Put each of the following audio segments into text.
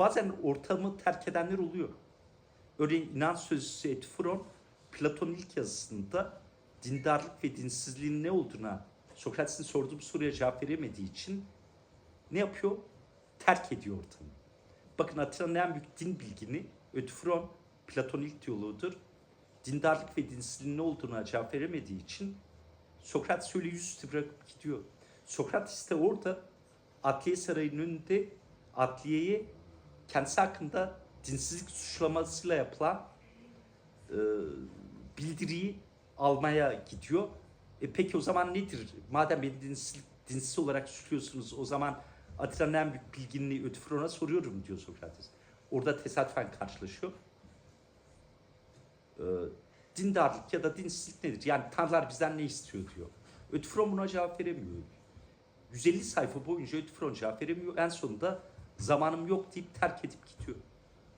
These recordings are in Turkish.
bazen ortamı terk edenler oluyor. Örneğin inanç sözcüsü Etifron Platon ilk yazısında dindarlık ve dinsizliğin ne olduğuna Sokrates'in sorduğu bu soruya cevap veremediği için ne yapıyor? Terk ediyor ortamı. Bakın Atina'nın en büyük din bilgini Ötifron Platon ilk diyaloğudur. Dindarlık ve dinsizliğin ne olduğuna cevap veremediği için Sokrates öyle yüzüstü bırakıp gidiyor. Sokrates de orada Adliye Sarayı'nın önünde adliyeye kendisi hakkında dinsizlik suçlamasıyla yapılan e, bildiriyi almaya gidiyor. E peki o zaman nedir? Madem beni dinsiz, dinsiz olarak suçluyorsunuz o zaman Atina'nın en büyük bilginini Ötifron'a soruyorum diyor Sokrates. Orada tesadüfen karşılaşıyor. E, dindarlık ya da dinsizlik nedir? Yani tanrılar bizden ne istiyor diyor. Ötifron buna cevap veremiyor. 150 sayfa boyunca Ötifron cevap veremiyor. En sonunda zamanım yok deyip terk edip gidiyor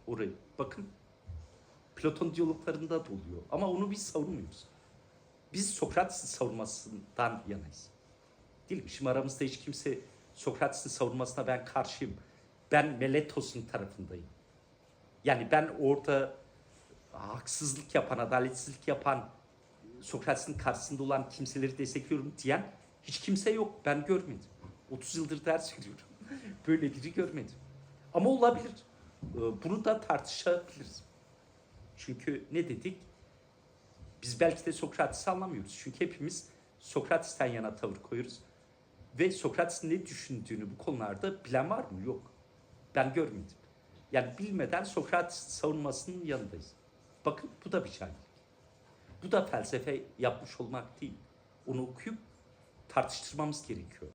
orayı. Bakın Platon diyaloglarında da oluyor. Ama onu biz savunmuyoruz. Biz Sokrates'in savunmasından yanayız. Değil mi? Şimdi aramızda hiç kimse Sokrates'in savunmasına ben karşıyım. Ben Meletos'un tarafındayım. Yani ben orada haksızlık yapan, adaletsizlik yapan, Sokrates'in karşısında olan kimseleri destekliyorum diyen hiç kimse yok. Ben görmedim. 30 yıldır ders veriyorum. Böyle biri görmedim. Ama olabilir. Ee, Bunu da tartışabiliriz. Çünkü ne dedik? Biz belki de Sokrates'i anlamıyoruz. Çünkü hepimiz Sokrates'ten yana tavır koyuyoruz. Ve Sokrates'in ne düşündüğünü bu konularda bilen var mı? Yok. Ben görmedim. Yani bilmeden Sokrates savunmasının yanındayız. Bakın bu da bir cahillik. Bu da felsefe yapmış olmak değil. Onu okuyup tartıştırmamız gerekiyor.